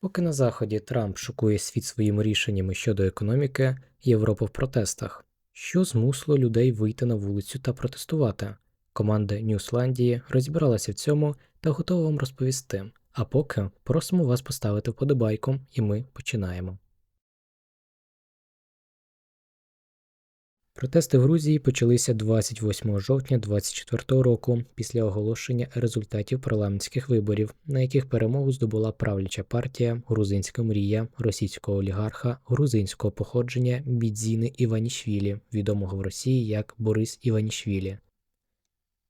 Поки на заході Трамп шокує світ своїми рішеннями щодо економіки, Європа в протестах, що змусило людей вийти на вулицю та протестувати. Команда Ньюсландії розібралася в цьому та готова вам розповісти. А поки просимо вас поставити вподобайку, і ми починаємо. Протести в Грузії почалися 28 жовтня 2024 року після оголошення результатів парламентських виборів, на яких перемогу здобула правляча партія Грузинська мрія російського олігарха грузинського походження Бідзіни Іванішвілі, відомого в Росії як Борис Іванішвілі.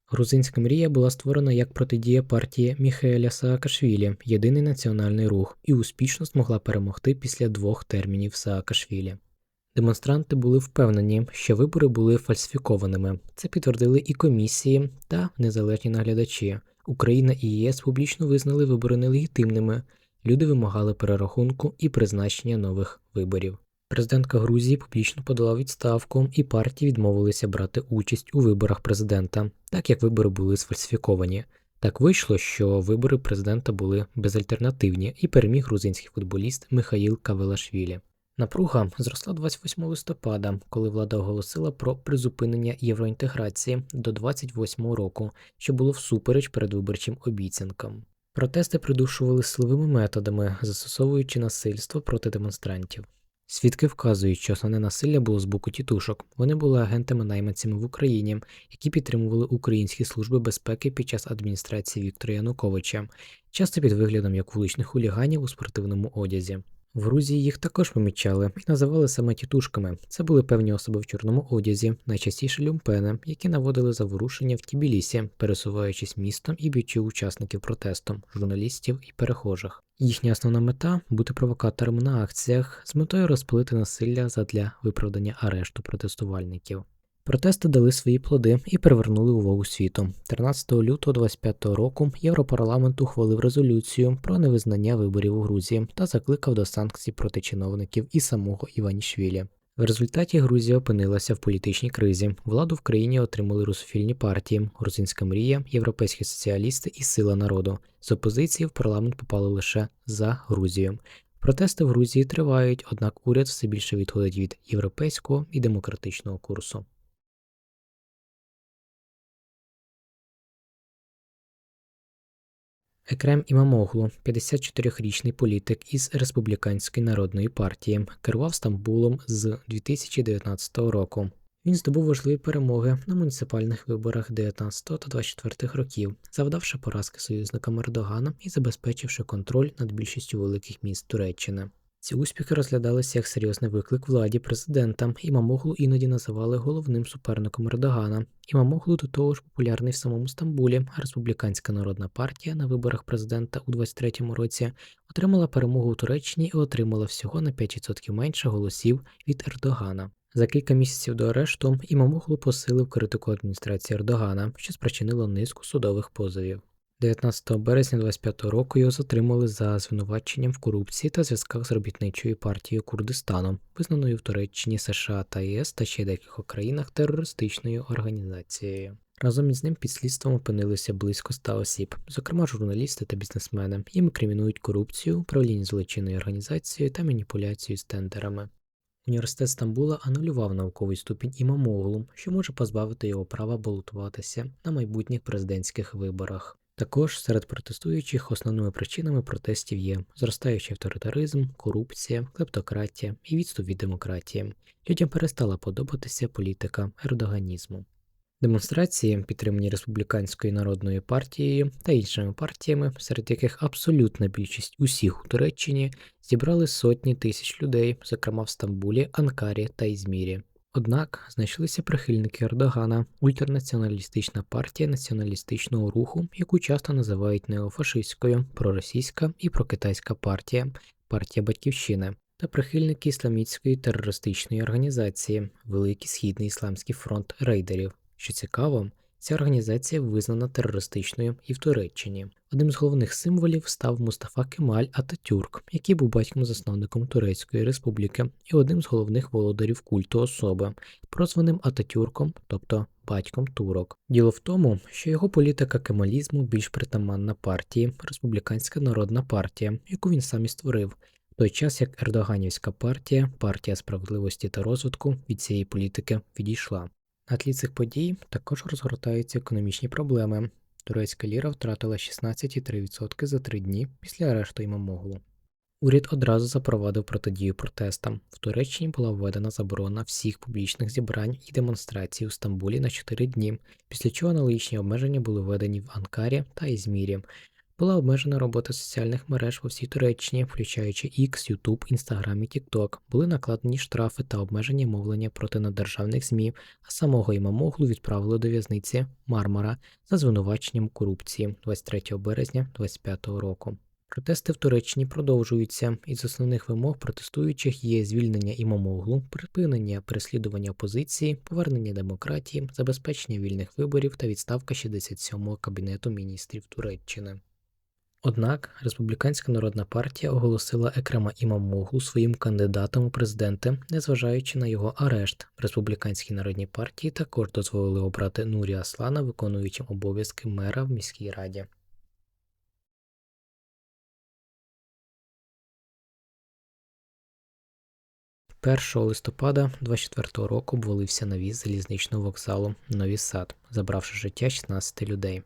Грузинська мрія була створена як протидія партії Міхееля Саакашвілі, єдиний національний рух, і успішно змогла перемогти після двох термінів Саакашвілі. Демонстранти були впевнені, що вибори були фальсифікованими. Це підтвердили і комісії та незалежні наглядачі. Україна і ЄС публічно визнали вибори нелегітимними. Люди вимагали перерахунку і призначення нових виборів. Президентка Грузії публічно подала відставку, і партії відмовилися брати участь у виборах президента, так як вибори були сфальсифіковані. Так вийшло, що вибори президента були безальтернативні, і переміг грузинський футболіст Михаїл Кавелашвілі. Напруга зросла 28 листопада, коли влада оголосила про призупинення євроінтеграції до 28 року, що було всупереч передвиборчим обіцянкам. Протести придушували силовими методами, застосовуючи насильство проти демонстрантів. Свідки вказують, що основне насилля було з боку тітушок. Вони були агентами-найманцями в Україні, які підтримували українські служби безпеки під час адміністрації Віктора Януковича, часто під виглядом як вуличних хуліганів у спортивному одязі. В Грузії їх також помічали і називали саме тітушками. Це були певні особи в чорному одязі, найчастіше люмпени, які наводили заворушення в Тбілісі, пересуваючись містом і б'ючи учасників протесту, журналістів і перехожих. Їхня основна мета бути провокаторами на акціях з метою розпалити насилля задля виправдання арешту протестувальників. Протести дали свої плоди і привернули увагу світу. 13 лютого 2025 року Європарламент ухвалив резолюцію про невизнання виборів у Грузії та закликав до санкцій проти чиновників і самого Іванішвілі. В результаті Грузія опинилася в політичній кризі. Владу в країні отримали русофільні партії, грузинська мрія, європейські соціалісти і сила народу. З опозиції в парламент попали лише за Грузію. Протести в Грузії тривають, однак уряд все більше відходить від європейського і демократичного курсу. Екрем Імамоглу, 54-річний політик із Республіканської народної партії, керував Стамбулом з 2019 року. Він здобув важливі перемоги на муніципальних виборах 19 та 24 років, завдавши поразки союзникам Ердогана і забезпечивши контроль над більшістю великих міст Туреччини. Ці успіхи розглядалися як серйозний виклик владі президента, Імамоглу іноді називали головним суперником Ердогана. Імамоглу до того ж популярний в самому Стамбулі, Республіканська народна партія на виборах президента у 23-му році отримала перемогу у Туреччині і отримала всього на 5% менше голосів від Ердогана. За кілька місяців до арешту Імамоглу посилив критику адміністрації Ердогана, що спричинило низку судових позовів. 19 березня 25 року його затримали за звинуваченням в корупції та зв'язках з робітничою партією Курдистану, визнаною в Туреччині США та ЄС та ще декількох країнах терористичною організацією. Разом із ним під слідством опинилися близько ста осіб, зокрема журналісти та бізнесмени. Їм кримінують корупцію, управління злочинною організацією та маніпуляцію з тендерами. Університет Стамбула анулював науковий ступінь імамоглу, що може позбавити його права балотуватися на майбутніх президентських виборах. Також серед протестуючих основними причинами протестів є зростаючий авторитаризм, корупція, клептократія і відступ від демократії. Людям перестала подобатися політика ердоганізму. Демонстрації, підтримані республіканською народною партією та іншими партіями, серед яких абсолютна більшість усіх у Туреччині, зібрали сотні тисяч людей, зокрема в Стамбулі, Анкарі та Ізмірі. Однак знайшлися прихильники Ердогана, ультранаціоналістична партія націоналістичного руху, яку часто називають неофашистською, проросійська і прокитайська партія, партія Батьківщини, та прихильники ісламістської терористичної організації, Великий Східний Ісламський фронт рейдерів. Що цікаво, ця організація визнана терористичною і в Туреччині. Одним з головних символів став Мустафа Кемаль Ататюрк, який був батьком-засновником Турецької республіки і одним з головних володарів культу особи, прозваним Ататюрком, тобто батьком турок. Діло в тому, що його політика кемалізму більш притаманна партії Республіканська Народна партія, яку він сам і створив. В той час як Ердоганівська партія, партія справедливості та розвитку від цієї політики відійшла. На тлі цих подій також розгортаються економічні проблеми. Турецька ліра втратила 16,3% за три дні після арешту імамоглу. Уряд одразу запровадив протидію протестам. В Туреччині була введена заборона всіх публічних зібрань і демонстрацій у Стамбулі на 4 дні, після чого аналогічні обмеження були введені в Анкарі та Ізмірі. Була обмежена робота соціальних мереж по всій Туреччині, включаючи X, YouTube, Instagram і TikTok. Були накладені штрафи та обмеження мовлення проти наддержавних ЗМІ, а самого Імамоглу відправили до в'язниці Мармара за звинуваченням корупції 23 березня 2025 року. Протести в Туреччині продовжуються. Із основних вимог протестуючих є звільнення імамоглу, припинення переслідування опозиції, повернення демократії, забезпечення вільних виборів та відставка 67-го кабінету міністрів Туреччини. Однак Республіканська народна партія оголосила Екрама Імамоглу своїм кандидатом у президенти, незважаючи на його арешт. Республіканській народній партії також дозволили обрати Нурі Аслана, виконуючим обов'язки мера в міській раді. 1 листопада 24 року обвалився навіс залізничного вокзалу Нові Сад, забравши життя 16 людей.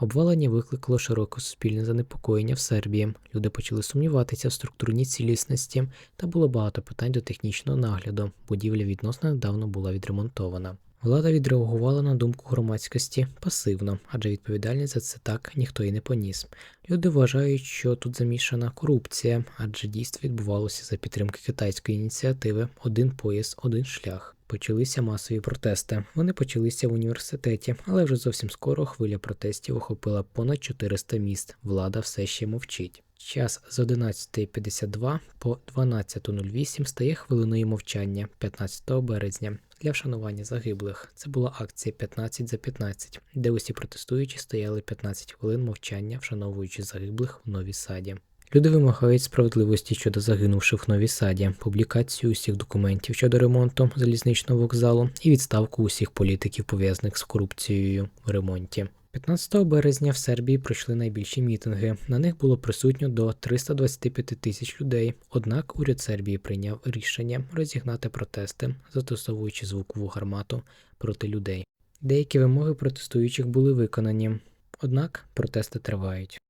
Обвалення викликало широке суспільне занепокоєння в Сербії. Люди почали сумніватися в структурній цілісності, та було багато питань до технічного нагляду. Будівля відносно недавно була відремонтована. Влада відреагувала на думку громадськості пасивно, адже відповідальність за це так ніхто і не поніс. Люди вважають, що тут замішана корупція, адже дійство відбувалося за підтримки китайської ініціативи Один пояс, один шлях. Почалися масові протести. Вони почалися в університеті, але вже зовсім скоро хвиля протестів охопила понад 400 міст. Влада все ще мовчить. Час з 11.52 по 12.08 стає хвилиною мовчання 15 березня для вшанування загиблих. Це була акція 15 за 15, де усі протестуючі стояли 15 хвилин мовчання, вшановуючи загиблих в новій саді. Люди вимагають справедливості щодо загинувших в новій саді, публікацію усіх документів щодо ремонту залізничного вокзалу і відставку усіх політиків пов'язаних з корупцією в ремонті. 15 березня в Сербії пройшли найбільші мітинги. На них було присутньо до 325 тисяч людей. Однак уряд Сербії прийняв рішення розігнати протести, застосовуючи звукову гармату проти людей. Деякі вимоги протестуючих були виконані, однак протести тривають.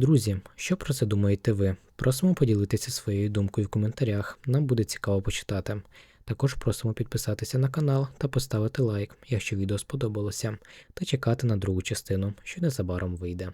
Друзі, що про це думаєте ви? Просимо поділитися своєю думкою в коментарях. Нам буде цікаво почитати. Також просимо підписатися на канал та поставити лайк, якщо відео сподобалося, та чекати на другу частину, що незабаром вийде.